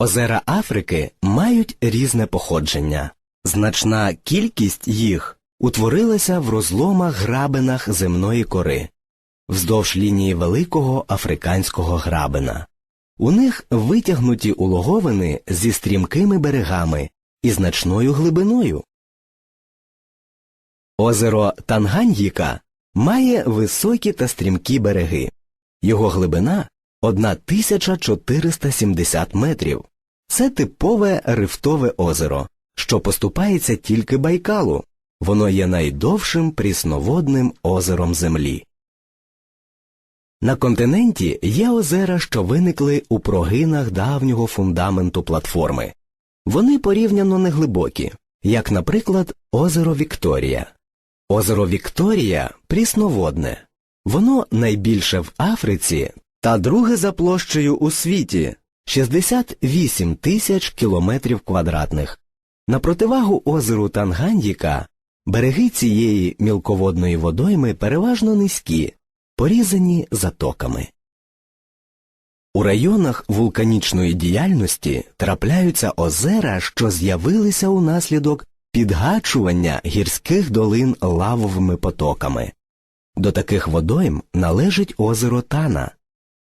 Озера Африки мають різне походження. Значна кількість їх утворилася в розломах грабинах земної кори вздовж лінії великого африканського грабина. У них витягнуті улоговини зі стрімкими берегами і значною глибиною. Озеро Танганьїка має високі та стрімкі береги. Його глибина 1470 метрів. Це типове рифтове озеро, що поступається тільки Байкалу. Воно є найдовшим прісноводним озером Землі. На континенті є озера, що виникли у прогинах давнього фундаменту платформи. Вони порівняно неглибокі, як, наприклад, озеро Вікторія. Озеро Вікторія прісноводне. Воно найбільше в Африці та друге за площею у світі 68 тисяч кілометрів квадратних. На противагу озеру Танганьїка береги цієї мілководної водойми переважно низькі, порізані затоками. У районах вулканічної діяльності трапляються озера, що з'явилися унаслідок підгачування гірських долин лавовими потоками. До таких водойм належить озеро Тана.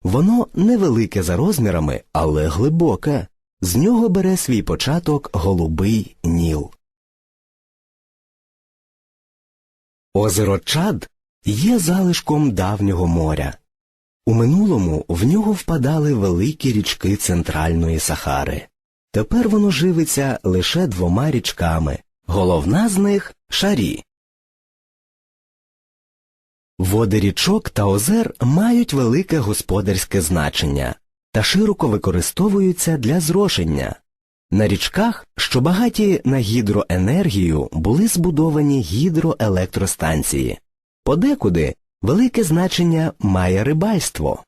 Воно невелике за розмірами, але глибоке. З нього бере свій початок голубий Ніл. Озеро Чад є залишком давнього моря. У минулому в нього впадали великі річки Центральної Сахари. Тепер воно живиться лише двома річками. Головна з них шарі. Води річок та озер мають велике господарське значення та широко використовуються для зрошення. На річках, що багаті на гідроенергію, були збудовані гідроелектростанції. Подекуди велике значення має рибальство.